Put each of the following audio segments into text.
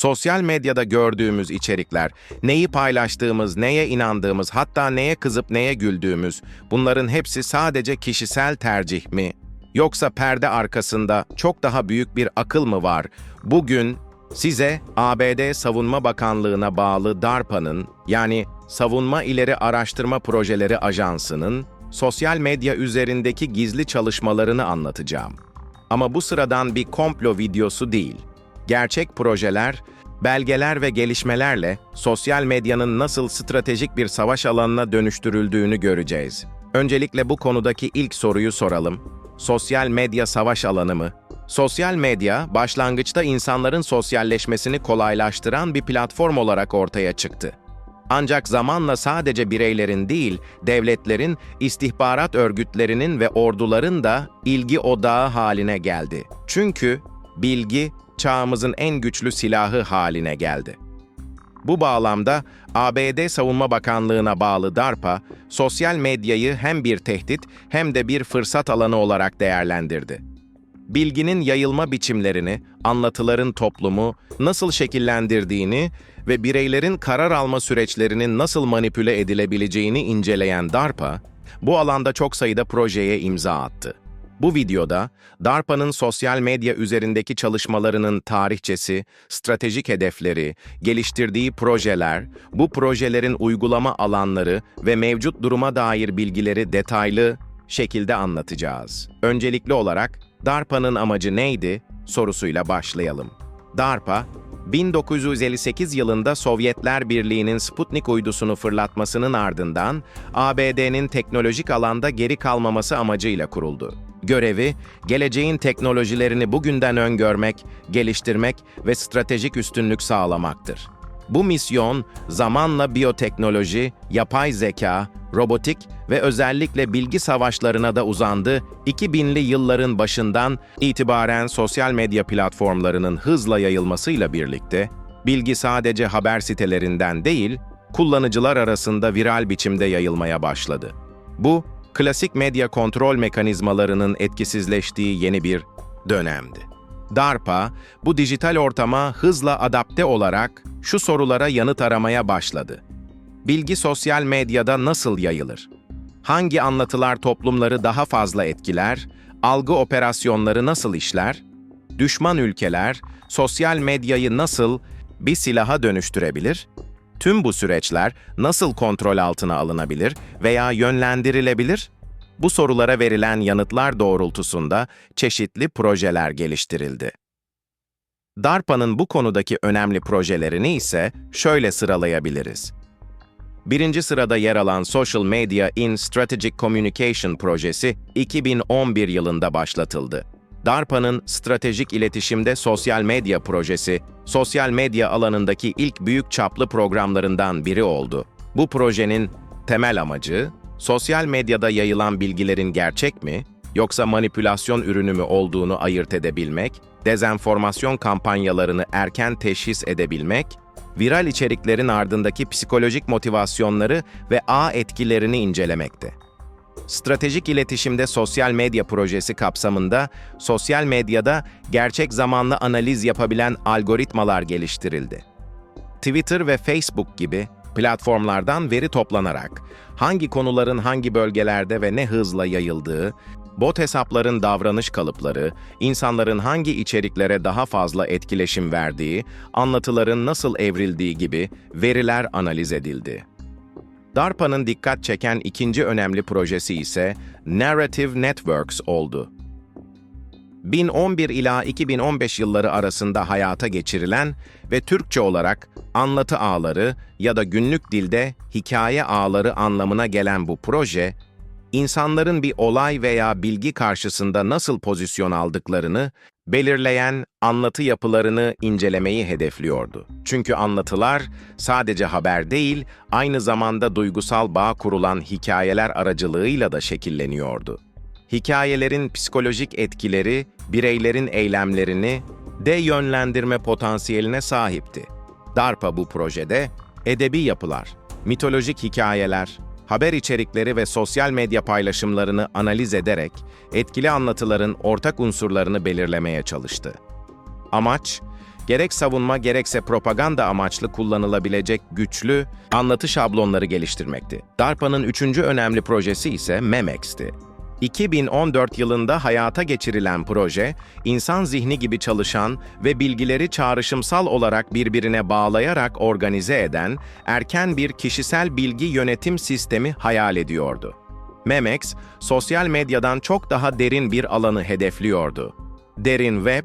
Sosyal medyada gördüğümüz içerikler, neyi paylaştığımız, neye inandığımız, hatta neye kızıp neye güldüğümüz, bunların hepsi sadece kişisel tercih mi? Yoksa perde arkasında çok daha büyük bir akıl mı var? Bugün size ABD Savunma Bakanlığı'na bağlı DARPA'nın yani Savunma İleri Araştırma Projeleri Ajansı'nın sosyal medya üzerindeki gizli çalışmalarını anlatacağım. Ama bu sıradan bir komplo videosu değil. Gerçek projeler, belgeler ve gelişmelerle sosyal medyanın nasıl stratejik bir savaş alanına dönüştürüldüğünü göreceğiz. Öncelikle bu konudaki ilk soruyu soralım. Sosyal medya savaş alanı mı? Sosyal medya, başlangıçta insanların sosyalleşmesini kolaylaştıran bir platform olarak ortaya çıktı. Ancak zamanla sadece bireylerin değil, devletlerin, istihbarat örgütlerinin ve orduların da ilgi odağı haline geldi. Çünkü bilgi çağımızın en güçlü silahı haline geldi. Bu bağlamda ABD Savunma Bakanlığı'na bağlı DARPA, sosyal medyayı hem bir tehdit hem de bir fırsat alanı olarak değerlendirdi. Bilginin yayılma biçimlerini, anlatıların toplumu nasıl şekillendirdiğini ve bireylerin karar alma süreçlerinin nasıl manipüle edilebileceğini inceleyen DARPA, bu alanda çok sayıda projeye imza attı. Bu videoda DARPA'nın sosyal medya üzerindeki çalışmalarının tarihçesi, stratejik hedefleri, geliştirdiği projeler, bu projelerin uygulama alanları ve mevcut duruma dair bilgileri detaylı şekilde anlatacağız. Öncelikli olarak DARPA'nın amacı neydi sorusuyla başlayalım. DARPA, 1958 yılında Sovyetler Birliği'nin Sputnik uydusunu fırlatmasının ardından ABD'nin teknolojik alanda geri kalmaması amacıyla kuruldu. Görevi, geleceğin teknolojilerini bugünden öngörmek, geliştirmek ve stratejik üstünlük sağlamaktır. Bu misyon, zamanla biyoteknoloji, yapay zeka, robotik ve özellikle bilgi savaşlarına da uzandı. 2000'li yılların başından itibaren sosyal medya platformlarının hızla yayılmasıyla birlikte, bilgi sadece haber sitelerinden değil, kullanıcılar arasında viral biçimde yayılmaya başladı. Bu, klasik medya kontrol mekanizmalarının etkisizleştiği yeni bir dönemdi. DARPA, bu dijital ortama hızla adapte olarak şu sorulara yanıt aramaya başladı. Bilgi sosyal medyada nasıl yayılır? Hangi anlatılar toplumları daha fazla etkiler? Algı operasyonları nasıl işler? Düşman ülkeler sosyal medyayı nasıl bir silaha dönüştürebilir? Tüm bu süreçler nasıl kontrol altına alınabilir veya yönlendirilebilir? Bu sorulara verilen yanıtlar doğrultusunda çeşitli projeler geliştirildi. DARPA'nın bu konudaki önemli projelerini ise şöyle sıralayabiliriz. Birinci sırada yer alan Social Media in Strategic Communication projesi 2011 yılında başlatıldı. DARPA'nın stratejik iletişimde sosyal medya projesi, sosyal medya alanındaki ilk büyük çaplı programlarından biri oldu. Bu projenin temel amacı, sosyal medyada yayılan bilgilerin gerçek mi, yoksa manipülasyon ürünü mü olduğunu ayırt edebilmek, dezenformasyon kampanyalarını erken teşhis edebilmek, viral içeriklerin ardındaki psikolojik motivasyonları ve ağ etkilerini incelemekte. Stratejik iletişimde sosyal medya projesi kapsamında sosyal medyada gerçek zamanlı analiz yapabilen algoritmalar geliştirildi. Twitter ve Facebook gibi platformlardan veri toplanarak hangi konuların hangi bölgelerde ve ne hızla yayıldığı, bot hesapların davranış kalıpları, insanların hangi içeriklere daha fazla etkileşim verdiği, anlatıların nasıl evrildiği gibi veriler analiz edildi. DARPA'nın dikkat çeken ikinci önemli projesi ise Narrative Networks oldu. 1011 ila 2015 yılları arasında hayata geçirilen ve Türkçe olarak anlatı ağları ya da günlük dilde hikaye ağları anlamına gelen bu proje, insanların bir olay veya bilgi karşısında nasıl pozisyon aldıklarını belirleyen anlatı yapılarını incelemeyi hedefliyordu. Çünkü anlatılar sadece haber değil, aynı zamanda duygusal bağ kurulan hikayeler aracılığıyla da şekilleniyordu. Hikayelerin psikolojik etkileri, bireylerin eylemlerini de yönlendirme potansiyeline sahipti. DARPA bu projede edebi yapılar, mitolojik hikayeler, haber içerikleri ve sosyal medya paylaşımlarını analiz ederek etkili anlatıların ortak unsurlarını belirlemeye çalıştı. Amaç, gerek savunma gerekse propaganda amaçlı kullanılabilecek güçlü anlatı şablonları geliştirmekti. DARPA'nın üçüncü önemli projesi ise MEMEX'ti. 2014 yılında hayata geçirilen proje, insan zihni gibi çalışan ve bilgileri çağrışımsal olarak birbirine bağlayarak organize eden erken bir kişisel bilgi yönetim sistemi hayal ediyordu. Memex, sosyal medyadan çok daha derin bir alanı hedefliyordu. Derin web,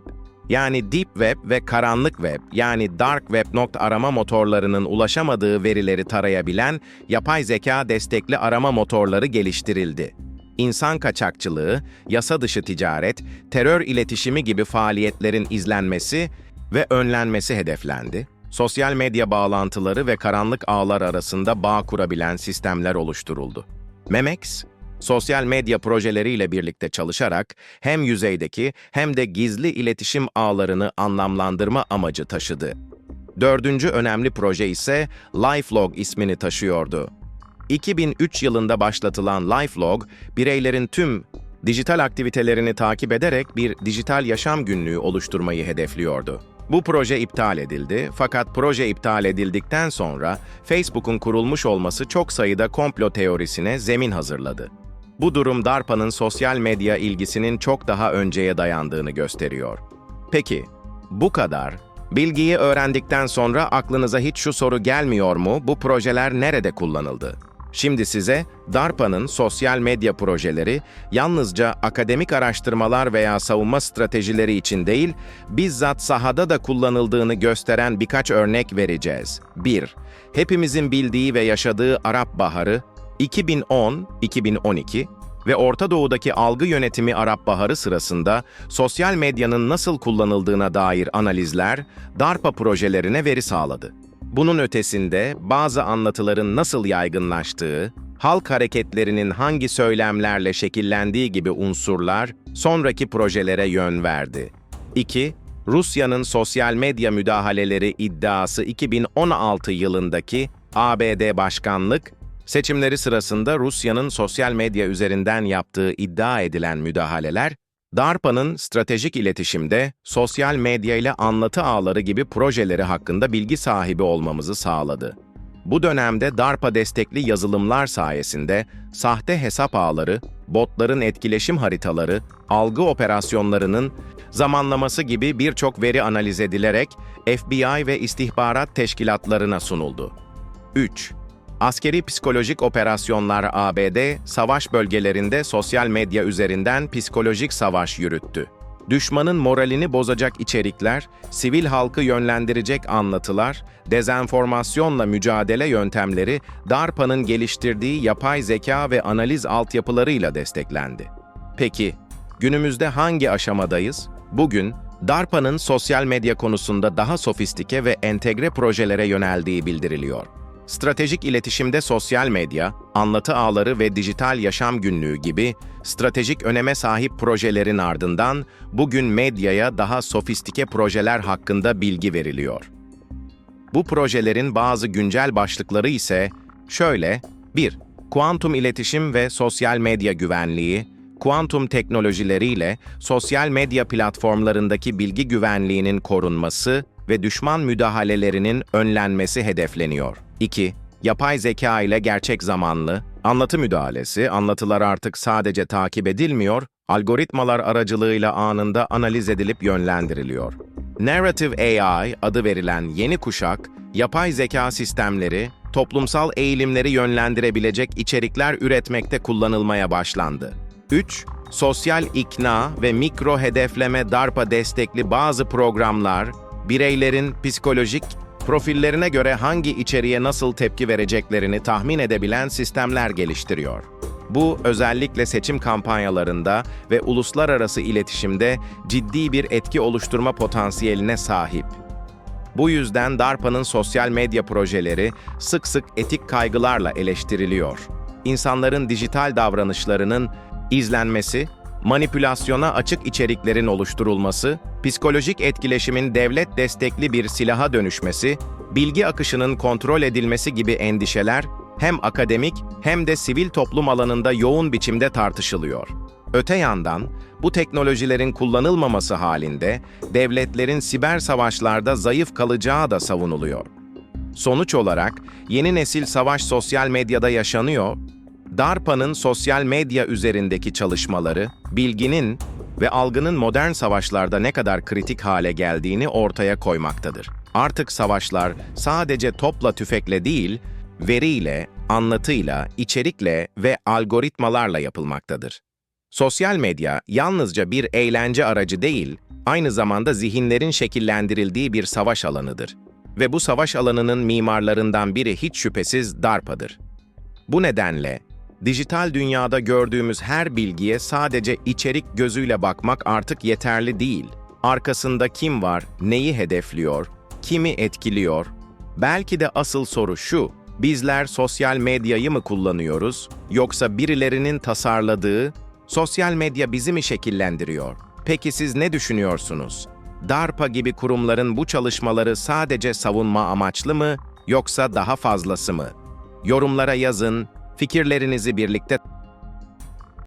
yani Deep Web ve karanlık web yani Dark Web nokta arama motorlarının ulaşamadığı verileri tarayabilen yapay zeka destekli arama motorları geliştirildi. İnsan kaçakçılığı, yasa dışı ticaret, terör iletişimi gibi faaliyetlerin izlenmesi ve önlenmesi hedeflendi. Sosyal medya bağlantıları ve karanlık ağlar arasında bağ kurabilen sistemler oluşturuldu. Memex, sosyal medya projeleriyle birlikte çalışarak hem yüzeydeki hem de gizli iletişim ağlarını anlamlandırma amacı taşıdı. Dördüncü önemli proje ise LifeLog ismini taşıyordu. 2003 yılında başlatılan LifeLog, bireylerin tüm dijital aktivitelerini takip ederek bir dijital yaşam günlüğü oluşturmayı hedefliyordu. Bu proje iptal edildi fakat proje iptal edildikten sonra Facebook'un kurulmuş olması çok sayıda komplo teorisine zemin hazırladı. Bu durum DARPA'nın sosyal medya ilgisinin çok daha önceye dayandığını gösteriyor. Peki, bu kadar. Bilgiyi öğrendikten sonra aklınıza hiç şu soru gelmiyor mu? Bu projeler nerede kullanıldı? Şimdi size DARPA'nın sosyal medya projeleri yalnızca akademik araştırmalar veya savunma stratejileri için değil, bizzat sahada da kullanıldığını gösteren birkaç örnek vereceğiz. 1. Hepimizin bildiği ve yaşadığı Arap Baharı 2010-2012 ve Orta Doğu'daki algı yönetimi Arap Baharı sırasında sosyal medyanın nasıl kullanıldığına dair analizler DARPA projelerine veri sağladı. Bunun ötesinde bazı anlatıların nasıl yaygınlaştığı, halk hareketlerinin hangi söylemlerle şekillendiği gibi unsurlar sonraki projelere yön verdi. 2. Rusya'nın sosyal medya müdahaleleri iddiası 2016 yılındaki ABD başkanlık seçimleri sırasında Rusya'nın sosyal medya üzerinden yaptığı iddia edilen müdahaleler DARPA'nın stratejik iletişimde sosyal medya ile anlatı ağları gibi projeleri hakkında bilgi sahibi olmamızı sağladı. Bu dönemde DARPA destekli yazılımlar sayesinde sahte hesap ağları, botların etkileşim haritaları, algı operasyonlarının zamanlaması gibi birçok veri analiz edilerek FBI ve istihbarat teşkilatlarına sunuldu. 3. Askeri psikolojik operasyonlar ABD, savaş bölgelerinde sosyal medya üzerinden psikolojik savaş yürüttü. Düşmanın moralini bozacak içerikler, sivil halkı yönlendirecek anlatılar, dezenformasyonla mücadele yöntemleri DARPA'nın geliştirdiği yapay zeka ve analiz altyapılarıyla desteklendi. Peki, günümüzde hangi aşamadayız? Bugün, DARPA'nın sosyal medya konusunda daha sofistike ve entegre projelere yöneldiği bildiriliyor. Stratejik iletişimde sosyal medya, anlatı ağları ve dijital yaşam günlüğü gibi stratejik öneme sahip projelerin ardından bugün medyaya daha sofistike projeler hakkında bilgi veriliyor. Bu projelerin bazı güncel başlıkları ise şöyle: 1. Kuantum iletişim ve sosyal medya güvenliği, kuantum teknolojileriyle sosyal medya platformlarındaki bilgi güvenliğinin korunması ve düşman müdahalelerinin önlenmesi hedefleniyor. 2. Yapay zeka ile gerçek zamanlı, anlatı müdahalesi, anlatılar artık sadece takip edilmiyor, algoritmalar aracılığıyla anında analiz edilip yönlendiriliyor. Narrative AI adı verilen yeni kuşak, yapay zeka sistemleri, toplumsal eğilimleri yönlendirebilecek içerikler üretmekte kullanılmaya başlandı. 3. Sosyal ikna ve mikro hedefleme DARPA destekli bazı programlar, bireylerin psikolojik profillerine göre hangi içeriğe nasıl tepki vereceklerini tahmin edebilen sistemler geliştiriyor. Bu özellikle seçim kampanyalarında ve uluslararası iletişimde ciddi bir etki oluşturma potansiyeline sahip. Bu yüzden DARPA'nın sosyal medya projeleri sık sık etik kaygılarla eleştiriliyor. İnsanların dijital davranışlarının izlenmesi, manipülasyona açık içeriklerin oluşturulması, psikolojik etkileşimin devlet destekli bir silaha dönüşmesi, bilgi akışının kontrol edilmesi gibi endişeler hem akademik hem de sivil toplum alanında yoğun biçimde tartışılıyor. Öte yandan, bu teknolojilerin kullanılmaması halinde devletlerin siber savaşlarda zayıf kalacağı da savunuluyor. Sonuç olarak yeni nesil savaş sosyal medyada yaşanıyor. DARPA'nın sosyal medya üzerindeki çalışmaları, bilginin ve algının modern savaşlarda ne kadar kritik hale geldiğini ortaya koymaktadır. Artık savaşlar sadece topla tüfekle değil, veriyle, anlatıyla, içerikle ve algoritmalarla yapılmaktadır. Sosyal medya yalnızca bir eğlence aracı değil, aynı zamanda zihinlerin şekillendirildiği bir savaş alanıdır. Ve bu savaş alanının mimarlarından biri hiç şüphesiz DARPA'dır. Bu nedenle dijital dünyada gördüğümüz her bilgiye sadece içerik gözüyle bakmak artık yeterli değil. Arkasında kim var, neyi hedefliyor, kimi etkiliyor? Belki de asıl soru şu, bizler sosyal medyayı mı kullanıyoruz, yoksa birilerinin tasarladığı, sosyal medya bizi mi şekillendiriyor? Peki siz ne düşünüyorsunuz? DARPA gibi kurumların bu çalışmaları sadece savunma amaçlı mı, yoksa daha fazlası mı? Yorumlara yazın, fikirlerinizi birlikte